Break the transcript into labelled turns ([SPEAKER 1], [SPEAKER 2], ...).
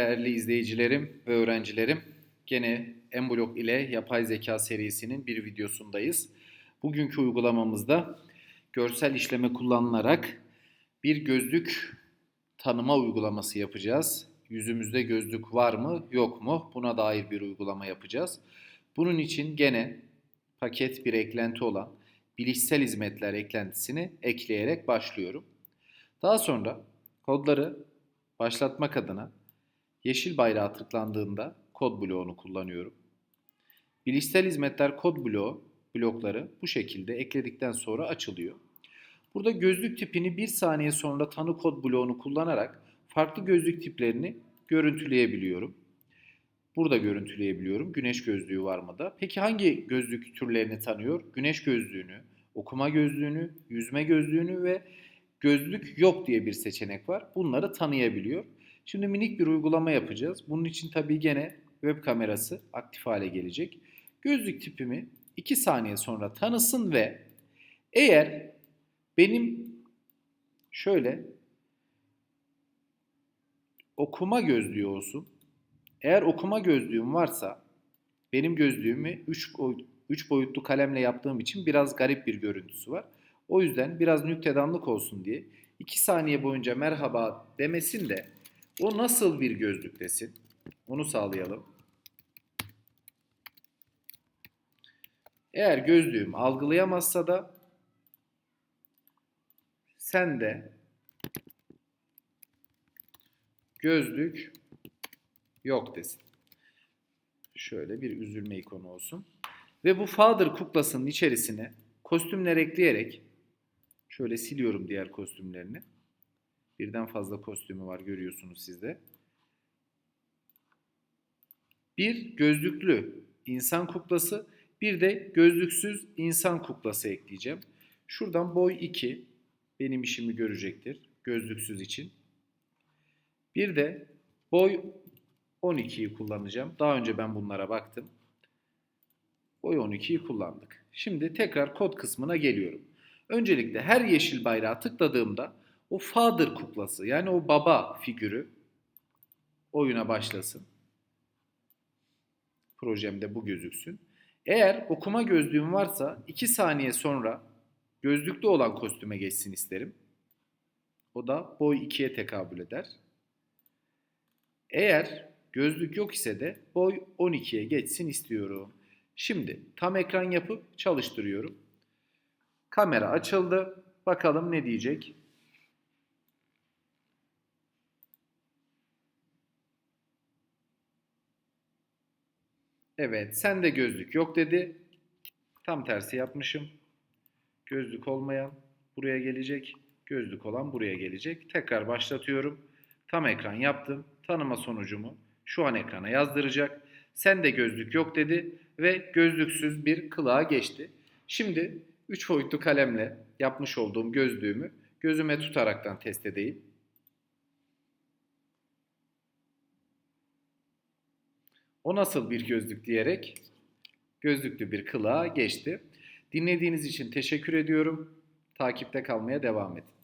[SPEAKER 1] Değerli izleyicilerim ve öğrencilerim, gene Emblok ile yapay zeka serisinin bir videosundayız. Bugünkü uygulamamızda görsel işleme kullanılarak bir gözlük tanıma uygulaması yapacağız. Yüzümüzde gözlük var mı, yok mu? Buna dair bir uygulama yapacağız. Bunun için gene paket bir eklenti olan bilişsel hizmetler eklentisini ekleyerek başlıyorum. Daha sonra kodları başlatmak adına yeşil bayrağı tıklandığında kod bloğunu kullanıyorum. Bilişsel hizmetler kod bloğu blokları bu şekilde ekledikten sonra açılıyor. Burada gözlük tipini bir saniye sonra tanı kod bloğunu kullanarak farklı gözlük tiplerini görüntüleyebiliyorum. Burada görüntüleyebiliyorum. Güneş gözlüğü var mı da? Peki hangi gözlük türlerini tanıyor? Güneş gözlüğünü, okuma gözlüğünü, yüzme gözlüğünü ve gözlük yok diye bir seçenek var. Bunları tanıyabiliyor. Şimdi minik bir uygulama yapacağız. Bunun için tabii gene web kamerası aktif hale gelecek. Gözlük tipimi 2 saniye sonra tanısın ve eğer benim şöyle okuma gözlüğü olsun. Eğer okuma gözlüğüm varsa benim gözlüğümü 3 3 boyutlu kalemle yaptığım için biraz garip bir görüntüsü var. O yüzden biraz nüktedanlık olsun diye 2 saniye boyunca merhaba demesin de o nasıl bir gözlük desin. Onu sağlayalım. Eğer gözlüğüm algılayamazsa da sen de gözlük yok desin. Şöyle bir üzülme ikonu olsun. Ve bu Father kuklasının içerisine kostümler ekleyerek şöyle siliyorum diğer kostümlerini. Birden fazla kostümü var görüyorsunuz sizde. Bir gözlüklü insan kuklası, bir de gözlüksüz insan kuklası ekleyeceğim. Şuradan boy 2 benim işimi görecektir gözlüksüz için. Bir de boy 12'yi kullanacağım. Daha önce ben bunlara baktım. Boy 12'yi kullandık. Şimdi tekrar kod kısmına geliyorum. Öncelikle her yeşil bayrağı tıkladığımda o father kuklası yani o baba figürü oyuna başlasın. Projemde bu gözüksün. Eğer okuma gözlüğüm varsa 2 saniye sonra gözlüklü olan kostüme geçsin isterim. O da boy 2'ye tekabül eder. Eğer gözlük yok ise de boy 12'ye geçsin istiyorum. Şimdi tam ekran yapıp çalıştırıyorum. Kamera açıldı. Bakalım ne diyecek? Evet, sen de gözlük yok dedi. Tam tersi yapmışım. Gözlük olmayan buraya gelecek. Gözlük olan buraya gelecek. Tekrar başlatıyorum. Tam ekran yaptım. Tanıma sonucumu şu an ekrana yazdıracak. Sen de gözlük yok dedi ve gözlüksüz bir kılığa geçti. Şimdi 3 boyutlu kalemle yapmış olduğum gözlüğümü gözüme tutaraktan test edeyim. O nasıl bir gözlük diyerek gözlüklü bir kılığa geçti. Dinlediğiniz için teşekkür ediyorum. Takipte kalmaya devam edin.